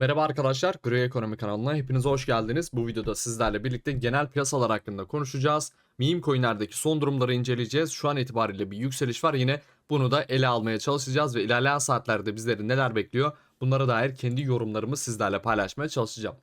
Merhaba arkadaşlar, Gri Ekonomi kanalına hepiniz hoş geldiniz. Bu videoda sizlerle birlikte genel piyasalar hakkında konuşacağız. Meme coinlerdeki son durumları inceleyeceğiz. Şu an itibariyle bir yükseliş var. Yine bunu da ele almaya çalışacağız ve ilerleyen saatlerde bizleri neler bekliyor? Bunlara dair kendi yorumlarımı sizlerle paylaşmaya çalışacağım.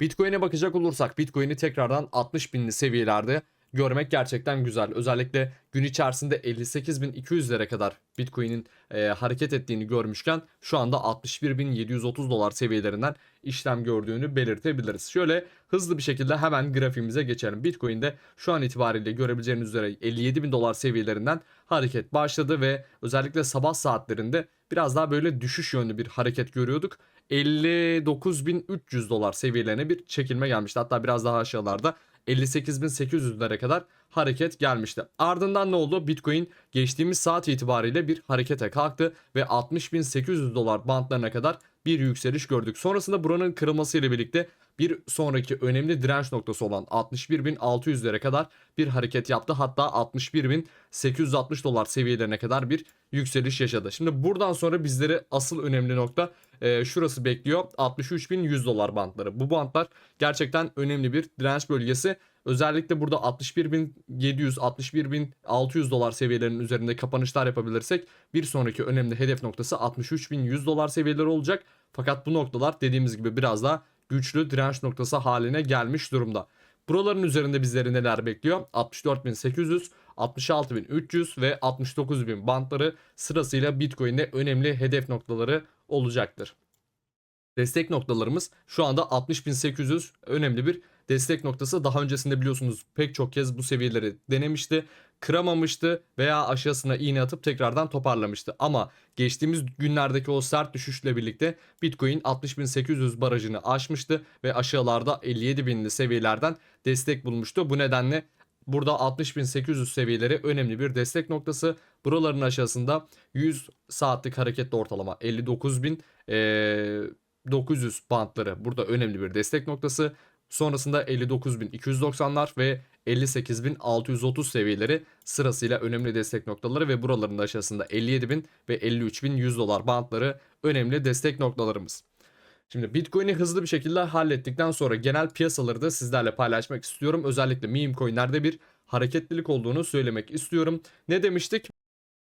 Bitcoin'e bakacak olursak Bitcoin'i tekrardan 60 binli seviyelerde görmek gerçekten güzel. Özellikle gün içerisinde 58.200'lere kadar Bitcoin'in e, hareket ettiğini görmüşken şu anda 61.730 dolar seviyelerinden işlem gördüğünü belirtebiliriz. Şöyle hızlı bir şekilde hemen grafiğimize geçelim. Bitcoin'de şu an itibariyle görebileceğiniz üzere 57.000 dolar seviyelerinden hareket başladı ve özellikle sabah saatlerinde biraz daha böyle düşüş yönlü bir hareket görüyorduk. 59.300 dolar seviyelerine bir çekilme gelmişti. Hatta biraz daha aşağılarda 58.800'lere kadar hareket gelmişti. Ardından ne oldu? Bitcoin geçtiğimiz saat itibariyle bir harekete kalktı ve 60.800 dolar bantlarına kadar bir yükseliş gördük. Sonrasında buranın kırılması ile birlikte bir sonraki önemli direnç noktası olan 61.600'lere kadar bir hareket yaptı. Hatta 61.860 dolar seviyelerine kadar bir yükseliş yaşadı. Şimdi buradan sonra bizleri asıl önemli nokta e, şurası bekliyor. 63.100 dolar bantları. Bu bantlar gerçekten önemli bir direnç bölgesi. Özellikle burada 61.700 61.600 dolar seviyelerinin üzerinde kapanışlar yapabilirsek bir sonraki önemli hedef noktası 63.100 dolar seviyeleri olacak. Fakat bu noktalar dediğimiz gibi biraz daha güçlü direnç noktası haline gelmiş durumda. Buraların üzerinde bizleri neler bekliyor? 64.800, 66.300 ve 69.000 bantları sırasıyla Bitcoin'de önemli hedef noktaları olacaktır. Destek noktalarımız şu anda 60.800 önemli bir destek noktası. Daha öncesinde biliyorsunuz pek çok kez bu seviyeleri denemişti. Kıramamıştı veya aşağısına iğne atıp tekrardan toparlamıştı. Ama geçtiğimiz günlerdeki o sert düşüşle birlikte Bitcoin 60.800 barajını aşmıştı ve aşağılarda 57.000'li seviyelerden destek bulmuştu. Bu nedenle Burada 60.800 seviyeleri önemli bir destek noktası. Buraların aşağısında 100 saatlik hareketli ortalama 59.000 ee, 900 bantları burada önemli bir destek noktası. Sonrasında 59.290'lar ve 58.630 seviyeleri sırasıyla önemli destek noktaları ve buraların da aşağısında 57.000 ve 53.100 dolar bantları önemli destek noktalarımız. Şimdi Bitcoin'i hızlı bir şekilde hallettikten sonra genel piyasaları da sizlerle paylaşmak istiyorum. Özellikle meme coinlerde bir hareketlilik olduğunu söylemek istiyorum. Ne demiştik?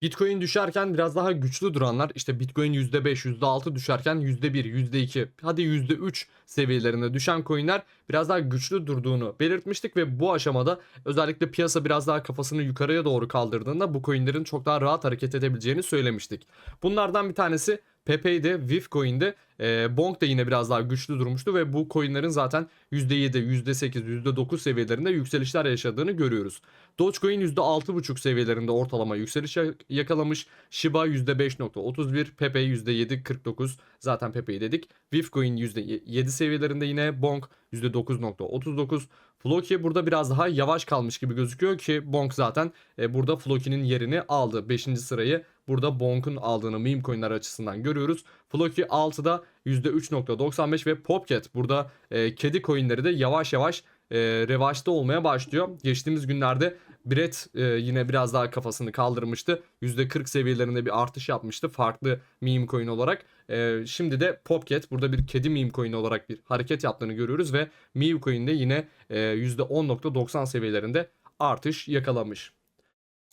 Bitcoin düşerken biraz daha güçlü duranlar işte Bitcoin %5, %6 düşerken %1, %2 hadi %3 seviyelerinde düşen coinler biraz daha güçlü durduğunu belirtmiştik ve bu aşamada özellikle piyasa biraz daha kafasını yukarıya doğru kaldırdığında bu coinlerin çok daha rahat hareket edebileceğini söylemiştik. Bunlardan bir tanesi Pepe'de, Vivcoin'de, e, Bonk da yine biraz daha güçlü durmuştu ve bu coinlerin zaten %7, %8, %9 seviyelerinde yükselişler yaşadığını görüyoruz. Dogecoin %6,5 seviyelerinde ortalama yükseliş yakalamış. Shiba %5.31, Pepe %7.49 zaten Pepe'yi dedik. Vivcoin %7 seviyelerinde yine Bonk %9.39. Floki burada biraz daha yavaş kalmış gibi gözüküyor ki Bonk zaten e, burada Floki'nin yerini aldı. 5. sırayı burada Bonk'un aldığını meme coinler açısından görüyoruz. Floki 6'da %3.95 ve Popcat burada e, kedi coinleri de yavaş yavaş e, revaçta olmaya başlıyor. Geçtiğimiz günlerde Brett e, yine biraz daha kafasını kaldırmıştı. %40 seviyelerinde bir artış yapmıştı farklı meme coin olarak. E, şimdi de Popcat burada bir kedi meme coin olarak bir hareket yaptığını görüyoruz ve meme coin'de yine e, %10.90 seviyelerinde artış yakalamış.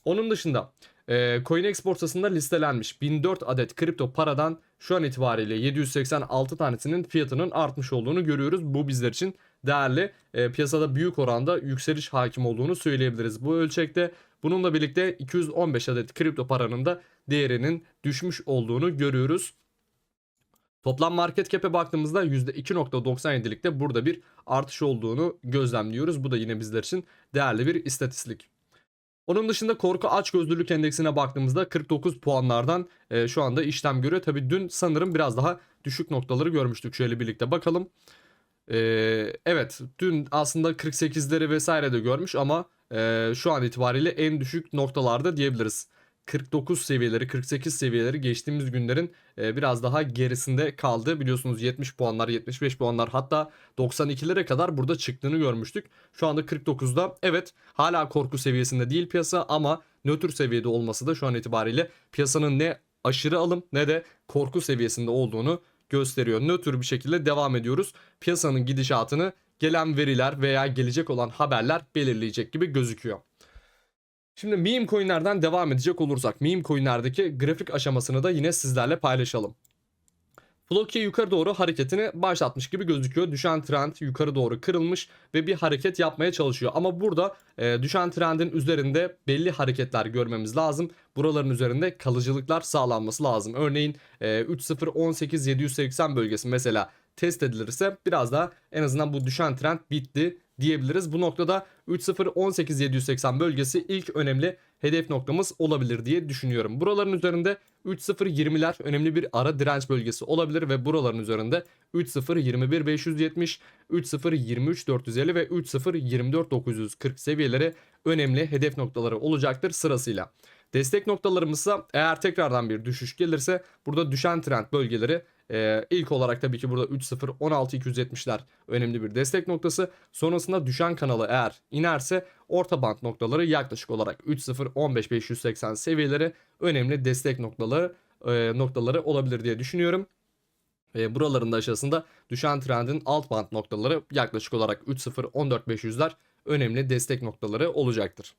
Onun dışında e, CoinEx borsasında listelenmiş 1004 adet kripto paradan şu an itibariyle 786 tanesinin fiyatının artmış olduğunu görüyoruz. Bu bizler için değerli. E, piyasada büyük oranda yükseliş hakim olduğunu söyleyebiliriz bu ölçekte. Bununla birlikte 215 adet kripto paranın da değerinin düşmüş olduğunu görüyoruz. Toplam market cap'e baktığımızda %2.97'likte burada bir artış olduğunu gözlemliyoruz. Bu da yine bizler için değerli bir istatistik. Onun dışında korku açgözlülük endeksine baktığımızda 49 puanlardan e, şu anda işlem görüyor. Tabi dün sanırım biraz daha düşük noktaları görmüştük. Şöyle birlikte bakalım. E, evet dün aslında 48'leri vesaire de görmüş ama e, şu an itibariyle en düşük noktalarda diyebiliriz. 49 seviyeleri 48 seviyeleri geçtiğimiz günlerin e, biraz daha gerisinde kaldı. Biliyorsunuz 70 puanlar 75 puanlar hatta 92'lere kadar burada çıktığını görmüştük. Şu anda 49'da evet hala korku seviyesinde değil piyasa ama nötr seviyede olması da şu an itibariyle piyasanın ne aşırı alım ne de korku seviyesinde olduğunu gösteriyor. Nötr bir şekilde devam ediyoruz. Piyasanın gidişatını gelen veriler veya gelecek olan haberler belirleyecek gibi gözüküyor. Şimdi meme coinlerden devam edecek olursak meme coinlerdeki grafik aşamasını da yine sizlerle paylaşalım. Floki yukarı doğru hareketini başlatmış gibi gözüküyor. Düşen trend yukarı doğru kırılmış ve bir hareket yapmaya çalışıyor. Ama burada e, düşen trendin üzerinde belli hareketler görmemiz lazım. Buraların üzerinde kalıcılıklar sağlanması lazım. Örneğin e, 3.018.780 bölgesi mesela test edilirse biraz daha en azından bu düşen trend bitti diyebiliriz. Bu noktada 3.018.780 bölgesi ilk önemli hedef noktamız olabilir diye düşünüyorum. Buraların üzerinde 3.020'ler önemli bir ara direnç bölgesi olabilir ve buraların üzerinde 3.021.570, 3.023.450 ve 3.024.940 seviyeleri önemli hedef noktaları olacaktır sırasıyla. Destek noktalarımızsa eğer tekrardan bir düşüş gelirse burada düşen trend bölgeleri ee, ilk olarak tabii ki burada 3.0-16.270'ler önemli bir destek noktası. Sonrasında düşen kanalı eğer inerse orta band noktaları yaklaşık olarak 3.0-15.580 seviyeleri önemli destek noktaları e, noktaları olabilir diye düşünüyorum. E, buraların da aşağısında düşen trendin alt band noktaları yaklaşık olarak 3.0-14.500'ler önemli destek noktaları olacaktır.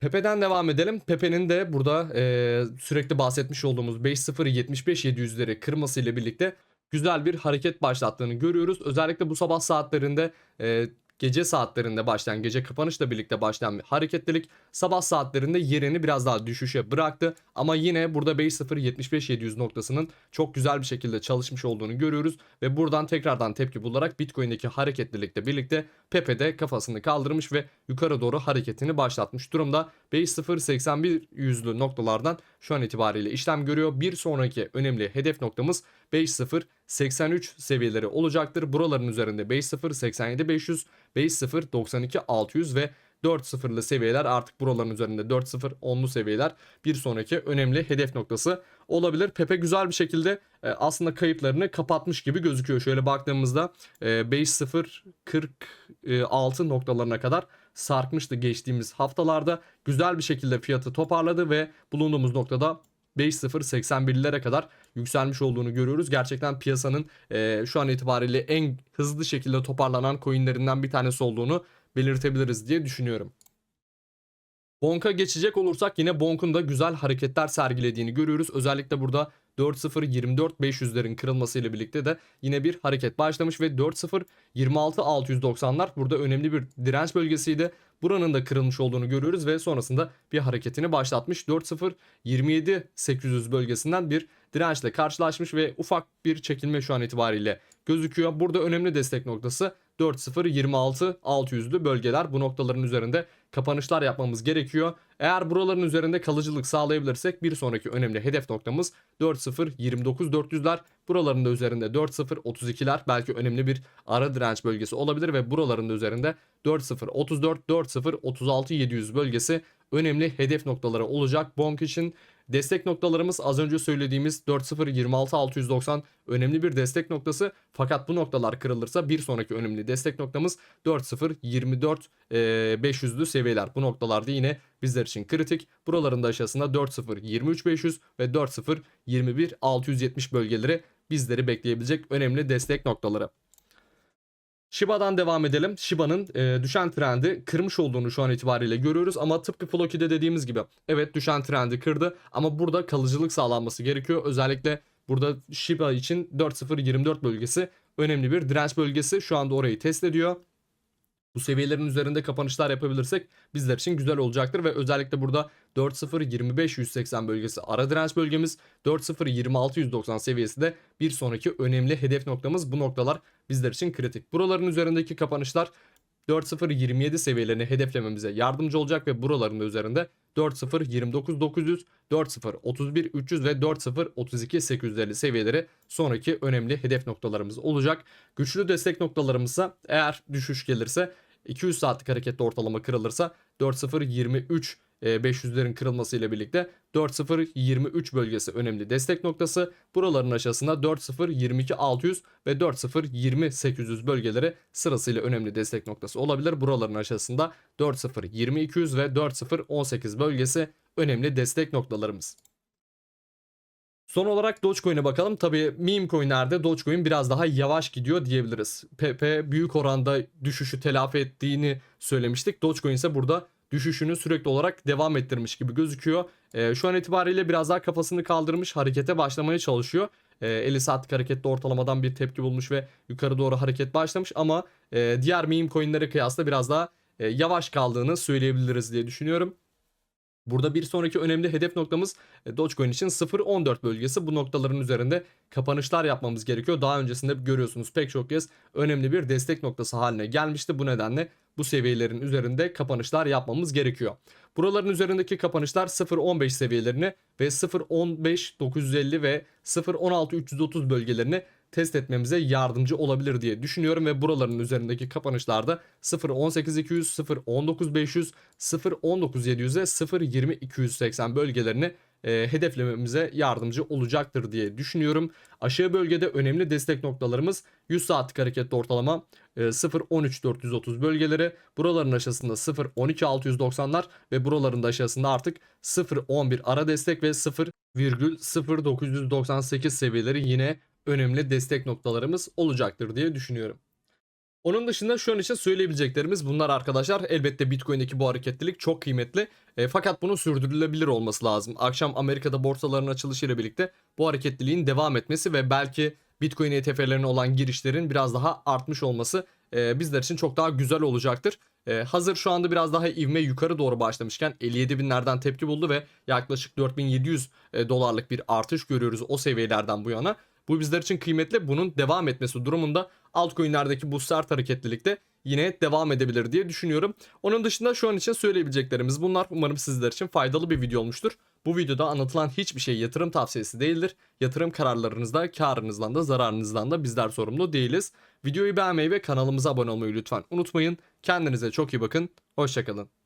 Pepe'den devam edelim. Pepe'nin de burada e, sürekli bahsetmiş olduğumuz 5.0-75-700'leri kırması ile birlikte güzel bir hareket başlattığını görüyoruz. Özellikle bu sabah saatlerinde e, gece saatlerinde başlayan, gece kapanışla birlikte başlayan bir hareketlilik sabah saatlerinde yerini biraz daha düşüşe bıraktı. Ama yine burada 5.075-700 noktasının çok güzel bir şekilde çalışmış olduğunu görüyoruz. Ve buradan tekrardan tepki bularak Bitcoin'deki hareketlilikle birlikte Pepe de kafasını kaldırmış ve yukarı doğru hareketini başlatmış durumda. 5.081 yüzlü noktalardan şu an itibariyle işlem görüyor. Bir sonraki önemli hedef noktamız 5.083 seviyeleri olacaktır. Buraların üzerinde 5.087.500, 5.092.600 ve 4.0'lı seviyeler artık buraların üzerinde 4.0 10'lu seviyeler bir sonraki önemli hedef noktası olabilir. Pepe güzel bir şekilde e, aslında kayıplarını kapatmış gibi gözüküyor. Şöyle baktığımızda e, 5.046 noktalarına kadar sarkmıştı geçtiğimiz haftalarda. Güzel bir şekilde fiyatı toparladı ve bulunduğumuz noktada 5.081'lere kadar yükselmiş olduğunu görüyoruz. Gerçekten piyasanın e, şu an itibariyle en hızlı şekilde toparlanan coinlerinden bir tanesi olduğunu belirtebiliriz diye düşünüyorum. Bonk'a geçecek olursak yine Bonk'un da güzel hareketler sergilediğini görüyoruz. Özellikle burada 4.0-24-500'lerin kırılmasıyla birlikte de yine bir hareket başlamış ve 4.0-26-690'lar burada önemli bir direnç bölgesiydi. Buranın da kırılmış olduğunu görüyoruz ve sonrasında bir hareketini başlatmış. 4.0-27-800 bölgesinden bir dirençle karşılaşmış ve ufak bir çekilme şu an itibariyle gözüküyor. Burada önemli destek noktası 4.0-26-600'lü bölgeler. Bu noktaların üzerinde kapanışlar yapmamız gerekiyor. Eğer buraların üzerinde kalıcılık sağlayabilirsek bir sonraki önemli hedef noktamız 4.0-29-400'ler. Buraların da üzerinde 4.0-32'ler belki önemli bir ara direnç bölgesi olabilir ve buraların da üzerinde 4.0-34, 4.0-36-700 bölgesi önemli hedef noktaları olacak. Bonk için Destek noktalarımız az önce söylediğimiz 4.0-26-690 önemli bir destek noktası. Fakat bu noktalar kırılırsa bir sonraki önemli destek noktamız 4.0-24-500'lü seviyeler. Bu noktalarda yine bizler için kritik. Buraların da aşağısında 4.0-23-500 ve 4.0-21-670 bölgeleri bizleri bekleyebilecek önemli destek noktaları. Shiba'dan devam edelim. Shiba'nın e, düşen trendi kırmış olduğunu şu an itibariyle görüyoruz ama tıpkı Floki'de dediğimiz gibi evet düşen trendi kırdı ama burada kalıcılık sağlanması gerekiyor. Özellikle burada Shiba için 4.024 bölgesi önemli bir direnç bölgesi. Şu anda orayı test ediyor. Bu seviyelerin üzerinde kapanışlar yapabilirsek bizler için güzel olacaktır ve özellikle burada 4.0-25-180 bölgesi ara direnç bölgemiz 4.0-26-190 seviyesi de bir sonraki önemli hedef noktamız bu noktalar bizler için kritik. Buraların üzerindeki kapanışlar 4.0-27 seviyelerini hedeflememize yardımcı olacak ve buraların da üzerinde 4.0-29-900, 4.0-31-300 ve 4.0-32-850 seviyeleri sonraki önemli hedef noktalarımız olacak. Güçlü destek noktalarımızsa eğer düşüş gelirse 200 saatlik harekette ortalama kırılırsa 4.0-23 500'lerin kırılması ile birlikte 4.0-23 bölgesi önemli destek noktası. Buraların aşağısında 4.0-22-600 ve 4.0-20-800 bölgeleri sırasıyla önemli destek noktası olabilir. Buraların aşağısında 4.0-2200 ve 4.0-18 bölgesi önemli destek noktalarımız. Son olarak Dogecoin'e bakalım. Tabii meme coin'lerde Dogecoin biraz daha yavaş gidiyor diyebiliriz. Pepe büyük oranda düşüşü telafi ettiğini söylemiştik. Dogecoin ise burada düşüşünü sürekli olarak devam ettirmiş gibi gözüküyor. Ee, şu an itibariyle biraz daha kafasını kaldırmış harekete başlamaya çalışıyor. Ee, 50 saatlik harekette ortalamadan bir tepki bulmuş ve yukarı doğru hareket başlamış ama e, diğer meme coin'lere kıyasla biraz daha e, yavaş kaldığını söyleyebiliriz diye düşünüyorum. Burada bir sonraki önemli hedef noktamız e, Dogecoin için 0.14 bölgesi. Bu noktaların üzerinde kapanışlar yapmamız gerekiyor. Daha öncesinde görüyorsunuz pek çok kez önemli bir destek noktası haline gelmişti. Bu nedenle bu seviyelerin üzerinde kapanışlar yapmamız gerekiyor. Buraların üzerindeki kapanışlar 0.15 seviyelerini ve 0.15.950 ve 0.16.330 bölgelerini test etmemize yardımcı olabilir diye düşünüyorum ve buraların üzerindeki kapanışlarda 0.18200, 0.19500, 0.19700 ve 0.20280 bölgelerini e, hedeflememize yardımcı olacaktır diye düşünüyorum. Aşağı bölgede önemli destek noktalarımız 100 saatlik hareketli ortalama e, 0.13430 bölgeleri, buraların aşağısında 0.12690'lar ve buraların da aşağısında artık 0.11 ara destek ve 0,0998 seviyeleri yine önemli destek noktalarımız olacaktır diye düşünüyorum. Onun dışında şu an için söyleyebileceklerimiz bunlar arkadaşlar. Elbette Bitcoin'deki bu hareketlilik çok kıymetli. E, fakat bunun sürdürülebilir olması lazım. Akşam Amerika'da borsaların açılışıyla birlikte bu hareketliliğin devam etmesi ve belki Bitcoin ETF'lerine olan girişlerin biraz daha artmış olması e, bizler için çok daha güzel olacaktır. E, hazır şu anda biraz daha ivme yukarı doğru başlamışken 57 binlerden tepki buldu ve yaklaşık 4700 e, dolarlık bir artış görüyoruz o seviyelerden bu yana. Bu bizler için kıymetli. Bunun devam etmesi durumunda altcoin'lerdeki bu sert hareketlilik de yine devam edebilir diye düşünüyorum. Onun dışında şu an için söyleyebileceklerimiz bunlar. Umarım sizler için faydalı bir video olmuştur. Bu videoda anlatılan hiçbir şey yatırım tavsiyesi değildir. Yatırım kararlarınızda karınızdan da zararınızdan da bizler sorumlu değiliz. Videoyu beğenmeyi ve kanalımıza abone olmayı lütfen unutmayın. Kendinize çok iyi bakın. Hoşçakalın.